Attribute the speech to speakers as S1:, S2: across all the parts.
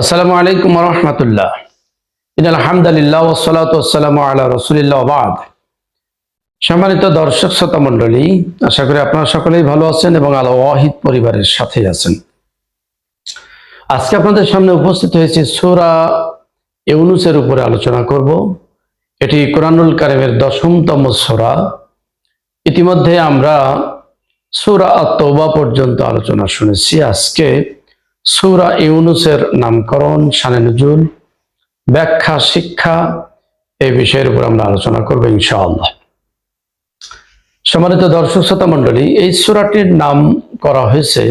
S1: আসসালামু আলাইকুম রহমতুল্লাহ। আলহামদুলিল্লাহ ওসালাত ওসালাম আল্লাহ রসুলিল্লাহ বাদ। সম্মানিত দর্শক, শ্রোতা মণ্ডলী, আশা করি আপনারা সকলেই ভালো আছেন এবং আলো ওয়াহিদ পরিবারের সাথে আছেন। আজকে আপনাদের সামনে উপস্থিত হয়েছে সুরা ইউনুসের উপরে আলোচনা করব। এটি কোরআনুল কারিমের দশমতম সোরা। ইতিমধ্যে আমরা সুরা তৌবা পর্যন্ত আলোচনা শুনেছি। আজকে সুরা ইউনুসের নামকরণ, শানে নজুল, ব্যাখ্যা, শিক্ষা, এই বিষয়ের উপর আমরা আলোচনা করব ইনশাআল্লাহ। সম্মানিত দর্শক শ্রোতা মণ্ডলী, এই সুরাটির নাম করা হয়েছে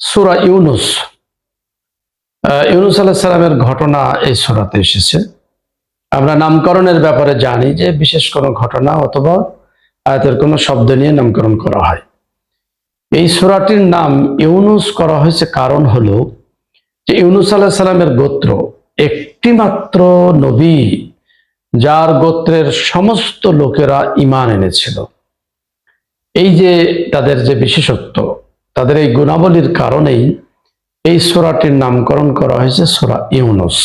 S1: সুরা ইউনুস। ইউনুস আলাহ সালামের ঘটনা এই সুরাতে এসেছে। আমরা নামকরণের ব্যাপারে জানি যে বিশেষ কোনো ঘটনা অথবা আয়াতের কোনো শব্দ নিয়ে নামকরণ করা হয়। এই সুরাটির নাম ইউনুস করা হয়েছে কারণ হলো যে ইউনুস আলাহ সাল্লামের গোত্র একটি মাত্র নবী যার গোত্রের সমস্ত লোকেরা ইমান এনেছিল। এই যে তাদের যে বিশেষত্ব, তাদের এই গুণাবলীর কারণেই এই সোরাটির নামকরণ করা হয়েছে সোরা ইউনুস।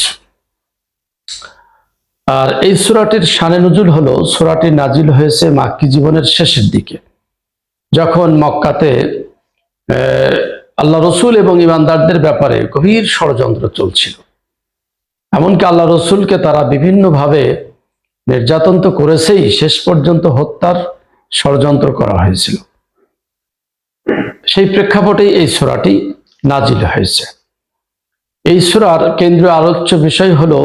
S1: আর এই সুরাটির সানে নজুল হলো, সুরাটি নাজিল হয়েছে মাক্কি জীবনের শেষের দিকে। যখন মক্কাতে আল্লাহ রসুল এবং ইমানদারদের ব্যাপারে গভীর ষড়যন্ত্র চলছিল। এমনকি আল্লাহ রসুলকে তারা বিভিন্নভাবে নির্যাতন তো করেছেই শেষ পর্যন্ত হত্যার ষড়যন্ত্র করা হয়েছিল। সেই প্রেক্ষাপটেই এই সুরাটি নাজিল হয়েছে। এই সুরার কেন্দ্রীয় আলোচ্য বিষয় হলো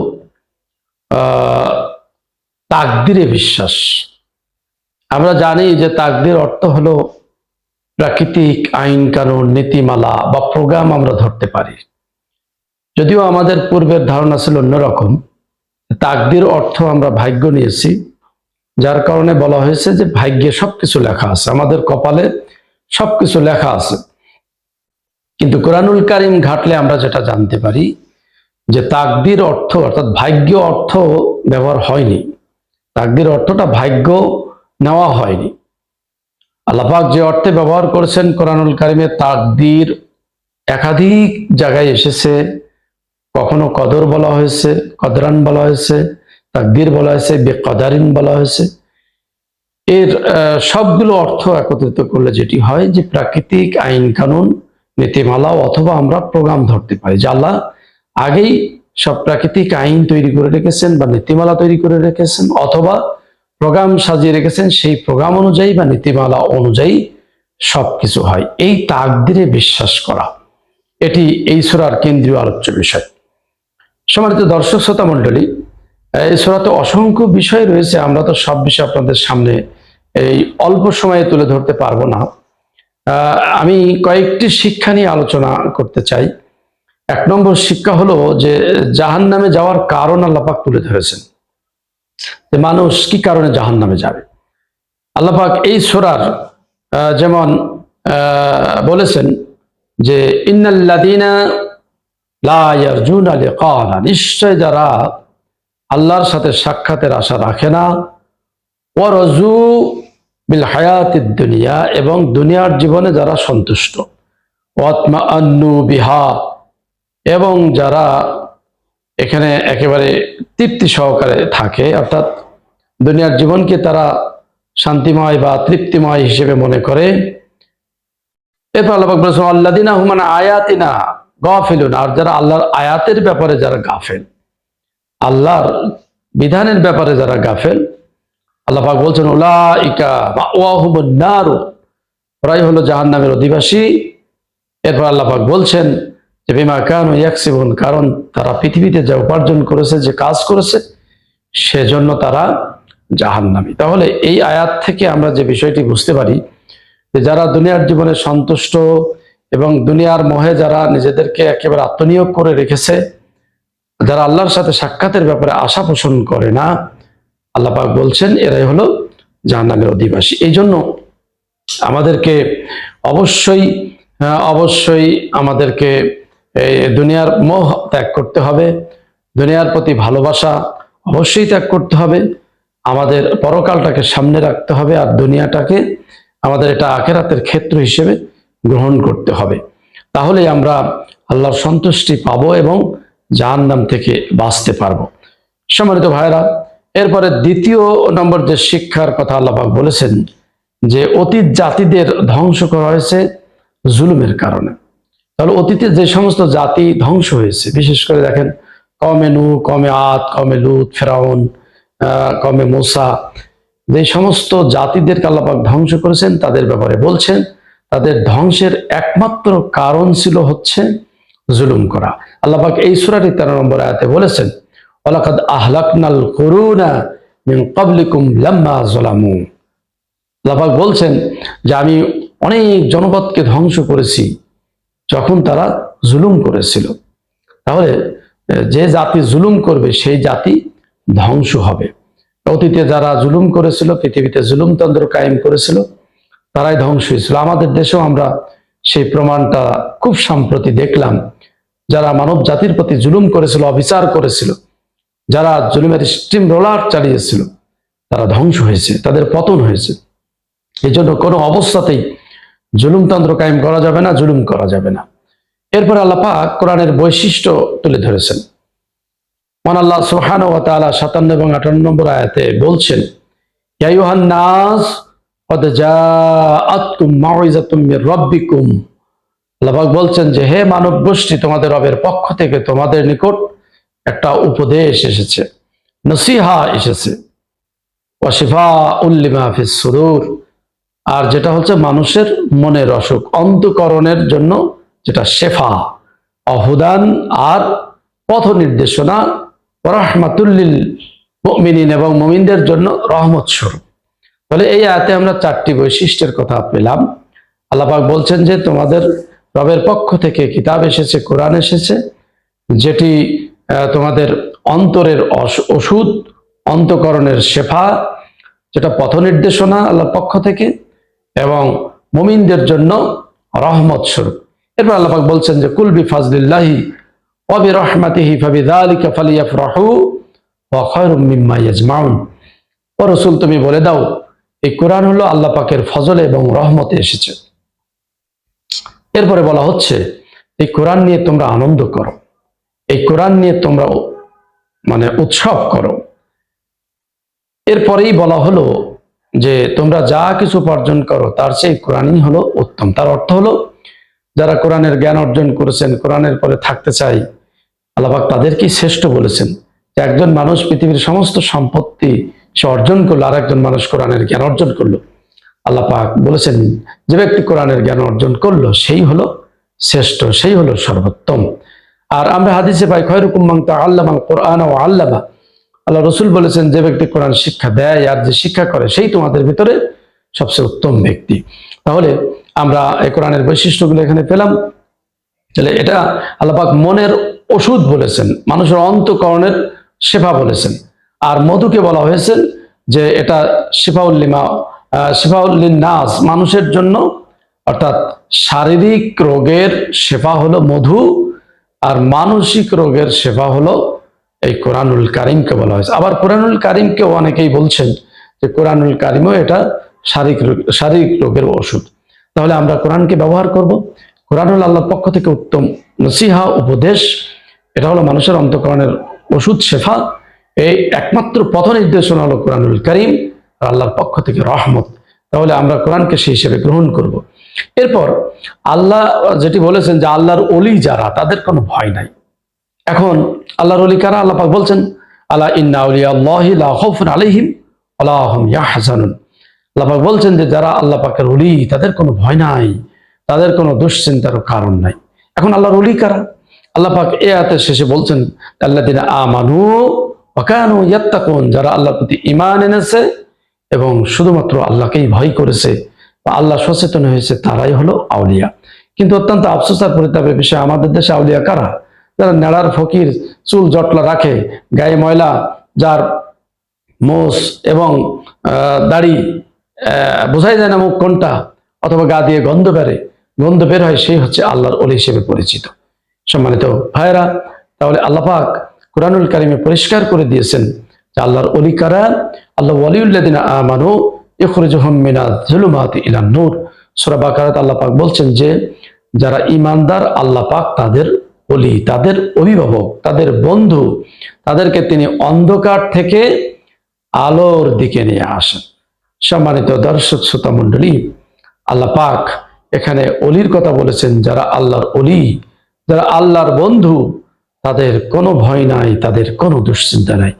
S1: আহ, তাকদিরে বিশ্বাস। আমরা জানি যে তাকদির অর্থ হলো প্রাকৃতিক আইন কানুন, নীতিমালা বা প্রোগ্রাম আমরা ধরতে পারি। যদিও আমাদের পূর্বের ধারণা ছিল অন্যরকম, তাকদির অর্থ আমরা ভাগ্য নিয়েছি, যার কারণে বলা হয়েছে যে ভাগ্যে সবকিছু লেখা আছে, আমাদের কপালে সবকিছু লেখা আছে। কিন্তু কোরআনুল কারিম ঘাটলে আমরা যেটা জানতে পারি, যে তাকদির অর্থ অর্থাৎ ভাগ্য অর্থ ব্যবহার হয়নি। তাকদির অর্থটা ভাগ্য নেওয়া হয়নি। আল্লাপাক যে অর্থে ব্যবহার করেছেন কোরআনুল কারিমে তাকদির একাধিক জায়গায় এসেছে। কখনো কদর বলা হয়েছে, কদরান বলা হয়েছে, তাকদির বলা হয়েছে, বেকদারিন বলা হয়েছে। এর সবগুলো অর্থ একত্রিত করলে যেটি হয় যে প্রাকৃতিক আইন কানুন, নীতিমালা অথবা আমরা প্রোগ্রাম ধরতে পারি। যে আল্লাহ আগেই সব প্রাকৃতিক আইন তৈরি করে রেখেছেন বা নীতিমালা তৈরি করে রেখেছেন অথবা প্রোগ্রাম সাজিয়ে রেখেছেন, সেই প্রোগ্রাম অনুযায়ী বা নীতিমালা অনুযায়ী সবকিছু হয়। এই তাকদিরে বিশ্বাস করা, এটি এই সুরার কেন্দ্রীয় আলোচ্য বিষয়। সম্মানিত দর্শক, শ্রোতা মণ্ডলী, এই সুরাতে অসংখ্য বিষয় রয়েছে, আমরা তো সব বিষয় আপনাদের সামনে এই অল্প সময়ে তুলে ধরতে পারব না। আমি কয়েকটি শিক্ষা নিয়ে আলোচনা করতে চাই। এক নম্বর শিক্ষা হলো যে জাহান নামে যাওয়ার কারণ আল্লাপাক তুলে ধরেছেন। যে মানুষ কি কারণে জাহান নামে যাবে আল্লাপাক এই সোরার যেমন বলেছেন যে ইন্নাল্লাদিনা নিশ্চয় যারা আল্লাহর সাথে সাক্ষাতের আশা রাখে না, ওয়ারজু বিল হায়াতিদ দুনিয়া এবং দুনিয়ার জীবনে যারা সন্তুষ্ট ওয়াতমা আন্নু বিহা এবং যারা এখানে একেবারে তৃপ্তি সহকারে থাকে, অর্থাৎ দুনিয়ার জীবনকে তারা শান্তিময় বা তৃপ্তিময় হিসেবে মনে করে। এরপর আল্লাহ বলেছেন আল্লাদিনা হুমান আয়াতিনা গাফিলুন। আর যারা আল্লাহর আয়াতের ব্যাপারে যারা গাফেল, আল্লাহর বিধানের ব্যাপারে যারা গাফেল, আল্লাহ পাক বলছেন ওলা ইকা বা নারু। ওরাই হলো জাহান্নামের অধিবাসী। এরপর আল্লাহ পাক বলছেন যে বিমা কান ইয়াকসিবুন, কারণ তারা পৃথিবীতে যা উপার্জন করেছে, যে কাজ করেছে, সেজন্য তারা জাহান্নামী। তাহলে এই আয়াত থেকে আমরা যে বিষয়টি বুঝতে পারি, যে যারা দুনিয়ার জীবনে সন্তুষ্ট এবং দুনিয়ার মোহে যারা নিজেদেরকে একেবারে আত্মনিয়োগ করে রেখেছে, যারা আল্লাহর সাথে সাক্ষাতের ব্যাপারে আশা পোষণ করে না, আল্লাহ পাক বলছেন, এরাই হলো জাহান্নামের অধিবাসী। এই জন্য আমাদেরকে অবশ্যই অবশ্যই আমাদেরকে এই দুনিয়ার মোহ ত্যাগ করতে হবে, দুনিয়ার প্রতি ভালোবাসা অবশ্যই ত্যাগ করতে হবে, আমাদের পরকালটাকে সামনে রাখতে হবে আর দুনিয়াটাকে আমাদের এটা আখেরাতের ক্ষেত্র হিসেবে গ্রহণ করতে হবে। তাহলে আমরা আল্লাহর সন্তুষ্টি পাব এবং জাহান্নাম থেকে বাঁচতে পারব। সম্মানিত ভাইরা এরপরে দ্বিতীয় নম্বর যে শিক্ষার কথা আল্লাপাক বলেছেন যে অতীত জাতিদের ধ্বংস করা হয়েছে জুলুমের কারণে। তাহলে অতীতে যে সমস্ত জাতি ধ্বংস হয়েছে, বিশেষ করে দেখেন কমে নু কমে আত কমে লুত, ফেরাউন কমে মোসা, যে সমস্ত জাতিদের আল্লাপাক ধ্বংস করেছেন তাদের ব্যাপারে বলছেন, তাদের ধ্বংসের একমাত্র কারণ ছিল হচ্ছে জুলুম করা। আল্লাপাক এই সুরাটি তেরো নম্বর আয়াতে বলেছেন ওলাকাদ আহলাকনাল করুনা মিন ক্বাবলিকুম লাম্মা যলামু। আল্লাপাক বলছেন যে আমি অনেক জনপদকে ধ্বংস করেছি যখন তারা জুলুম করেছিল। তাহলে যে জাতি জুলুম করবে, সেই জাতি ধ্বংস হবে। অতীতে যারা জুলুম করেছিল, পৃথিবীতে জুলুমতন্ত্র কায়েম করেছিল, তারাই ধ্বংস হয়েছিল। আমাদের দেশেও আমরা সেই প্রমাণটা খুব সম্প্রতি দেখলাম। যারা মানব জাতির প্রতি জুলুম করেছিল, অবিচার করেছিল, যারা জুলুমের স্টিম রোলার চালিয়েছিল, তারা ধ্বংস হয়েছে, তাদের পতন হয়েছে। এই জন্য কোনো অবস্থাতেই জুলুমতন্ত্র কায়েম করা যাবে না, জুলুম করা যাবে না। এরপর আল্লাহ পাক কোরআনের বৈশিষ্ট্য তুলে ধরেছেন। মান আল্লাহ সুহান ও তালা সাতান্ন এবং আটান্ন নম্বর আয়াতে বলছেন, ইয়া আইয়ুহান নাস রাব্বিকুম। আল্লাহ পাক বলছেন যে, হে মানব গোষ্ঠী, তোমাদের রবের পক্ষ থেকে তোমাদের নিকট একটা উপদেশ এসেছে, নসিহা এসেছে। ওয়াশিফা উল্লিমা ফিস আর যেটা হচ্ছে মানুষের মনের অসুখ অন্তকরণের জন্য যেটা শেফা অহুদান আর পথ নির্দেশনা, রহমাতুল্লিল মুমিনিন এবং মমিনদের জন্য রহমত স্বরূপ। তাহলে এই আয়াতে আমরা চারটি বৈশিষ্ট্যের কথা পেলাম। আল্লাপাক বলছেন যে তোমাদের রবের পক্ষ থেকে কিতাব এসেছে, কোরআন এসেছে, যেটি তোমাদের অন্তরের ওষুধ, অন্তকরণের শেফা, যেটা পথ নির্দেশনা আল্লাহর পক্ষ থেকে এবং মুমিনদের জন্য রহমত স্বরূপ। এরপর আল্লাপাক বলছেন যে কুলবি ফাজলিল্লাহি ওয়াবি রহমাতিহি ফাবিযালিকা ফালিয়াফরাহু ওয়া খায়রুম মিম্মা ও রসুল, তুমি বলে দাও, এই কোরআন হলো ফজলে এবং রহমতে এসেছে। এরপরে বলা হচ্ছে, এই কোরআন নিয়ে তোমরা আনন্দ করো। এই কোরআন নিয়ে তোমরা মানে উৎসব করো। এরপরেই বলা হলো যে তোমরা যা কিছু উপার্জন করো, তার সেই কোরআনই হলো উত্তম। তার অর্থ হলো, যারা কোরআনের জ্ঞান অর্জন করেছেন, কোরআনের পরে থাকতে চাই আল্লাহাক তাদেরকেই শ্রেষ্ঠ বলেছেন যে একজন মানুষ পৃথিবীর সমস্ত সম্পত্তি সে অর্জন করল আর একজন মানুষ কোরআনের জ্ঞান অর্জন করল। আল্লাহ পাক বলেছেন, যে ব্যক্তি কোরআনের জ্ঞান অর্জন করল, সেই হলো শ্রেষ্ঠ, সেই হলো সর্বোত্তম। আর আমরা হাদিসে পাই, খয়রুকুম মান তাআল্লামা কোরআন ও আল্লামা। আল্লাহ রসুল বলেছেন, যে ব্যক্তি কোরআন শিক্ষা দেয় আর যে শিক্ষা করে, সেই তোমাদের ভিতরে সবচেয়ে উত্তম ব্যক্তি। তাহলে আমরা এই কোরআনের বৈশিষ্ট্যগুলো এখানে পেলাম। তাহলে এটা আল্লাপাক মনের ওষুধ বলেছেন, মানুষের অন্তকরণের শেফা বলেছেন। আর মধুকে বলা হয়েছে যে এটা শিফাউল্লিমা শিফাউল্লিন নাস মানুষের জন্য, অর্থাৎ শারীরিক রোগের শেফা হলো মধু, আর মানসিক রোগের সেবা হলো এই কোরআনুল কারিমকে বলা হয়েছে। আবার কোরআনুল কারিমকেও অনেকেই বলছেন যে কোরআনুল কারিমও এটা শারীরিক শারীরিক রোগের ওষুধ। তাহলে আমরা কোরআনকে ব্যবহার করব। কোরআন হল আল্লাহর পক্ষ থেকে উত্তম নসিহা, উপদেশ, এটা হলো মানুষের অন্তকরণের ওষুধ, শেফা। এই একমাত্র পথ নির্দেশনা হলো কোরআনুল করিম আল্লাহর পক্ষ থেকে রহমত। তাহলে আমরা কোরআনকে সেই হিসেবে গ্রহণ করব। এরপর আল্লাহ যেটি বলেছেন যে আল্লাহর অলি যারা, তাদের কোনো ভয় নাই। এখন আল্লাহর অলি কারা? আল্লাপাক বলছেন আল্লাহ ইন্না উলিয়া আল্লাহি লা খাউফুন আলাইহিম ওয়া লা হুম ইয়াহজানুন। আল্লাহ বলছেন যে, যারা আল্লাহ পাকের অলি তাদের কোনো ভয় নাই, তাদের কোনো দুশ্চিন্তারও কারণ নাই। এখন আল্লাহর অলি কারা? আল্লাহ পাক এ আয়াতের শেষে বলছেন, আল্লাযিনা আমানু ওয়া কানু ইয়াত্তাকুন। যারা আল্লাহর প্রতি ঈমান এনেছে এবং শুধুমাত্র আল্লাহকেই ভয় করেছে বা আল্লাহ সচেতন হয়েছে, তারাই হলো আউলিয়া। কিন্তু অত্যন্ত আফসোস আর পরিতাপের বিষয় আমাদের দেশে আউলিয়া কারা? যারা নেড়ার ফকির, চুল জটলা রাখে, গায়ে ময়লা, যার মোষ এবং দাড়ি বোঝাই যায় না মুখ কোনটা অথবা গা দিয়ে গন্ধ বেড়ে গন্ধ বের হয়, সেই হচ্ছে আল্লাহর অলি হিসেবে পরিচিত। সম্মানিত ভাইরা তাহলে আল্লাপাক কোরআনুল কারিমে পরিষ্কার করে দিয়েছেন যে আল্লাহর অলি কারা? আল্লাহ ওয়ালিউল্লাদিন আমানু ইখরুজুহুম মিনাজ জুলুমাতি ইলা নূর। সূরা বাকারাত আল্লাহ পাক বলছেন যে, যারা ইমানদার আল্লাহ পাক তাদের অলি তাদের অভিভাবক, তাদের বন্ধু, তাদেরকে তিনি অন্ধকার থেকে আলোর দিকে নিয়ে আসেন। সম্মানিত দর্শক, শ্রোতা মণ্ডলী, আল্লাহ পাক এখানে অলির কথা বলেছেন, যারা আল্লাহর অলি যারা আল্লাহর বন্ধু, তাদের কোনো ভয় নাই, তাদের কোনো দুশ্চিন্তা নাই।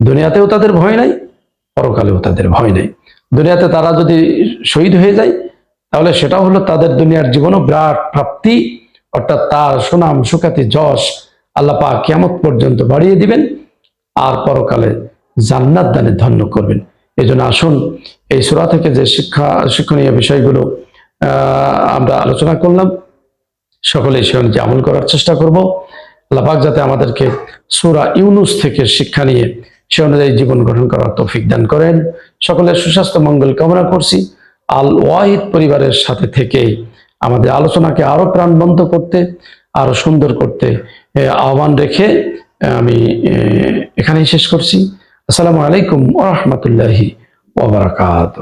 S1: দুনিয়াতেও তাদের ভয় নাই, পরকালেও তাদের ভয় নেই। দুনিয়াতে তারা যদি শহীদ হয়ে যায়, তাহলে সেটাও হলো তাদের দুনিয়ার জীবনও বিরাট প্রাপ্তি। অর্থাৎ তার সুনাম, সুখ্যাতি, যশ আল্লাহ পাক কিয়ামত পর্যন্ত বাড়িয়ে দিবেন আর পরকালে জান্নাত দানে ধন্য করবেন। এই জন্য আসুন, এই সুরা থেকে যে শিক্ষা, শিক্ষণীয় বিষয়গুলো আমরা আলোচনা করলাম, সকলে সে অনুযায়ী আমল করার চেষ্টা করব। আল্লাহ পাক যাতে আমাদেরকে সুরা ইউনুস থেকে শিক্ষা নিয়ে সে অনুযায়ী জীবন গঠন করার তৌফিক দান করেন। সকলের সুস্বাস্থ্য, মঙ্গল কামনা করছি। আল ওয়াহিদ পরিবারের সাথে থেকে আমাদের আলোচনাকে আরও প্রাণবন্ত করতে, আরও সুন্দর করতে আহ্বান রেখে আমি এখানেই শেষ করছি। আসসালামু আলাইকুম ওরহমতুল্লাহি ওবরাকাত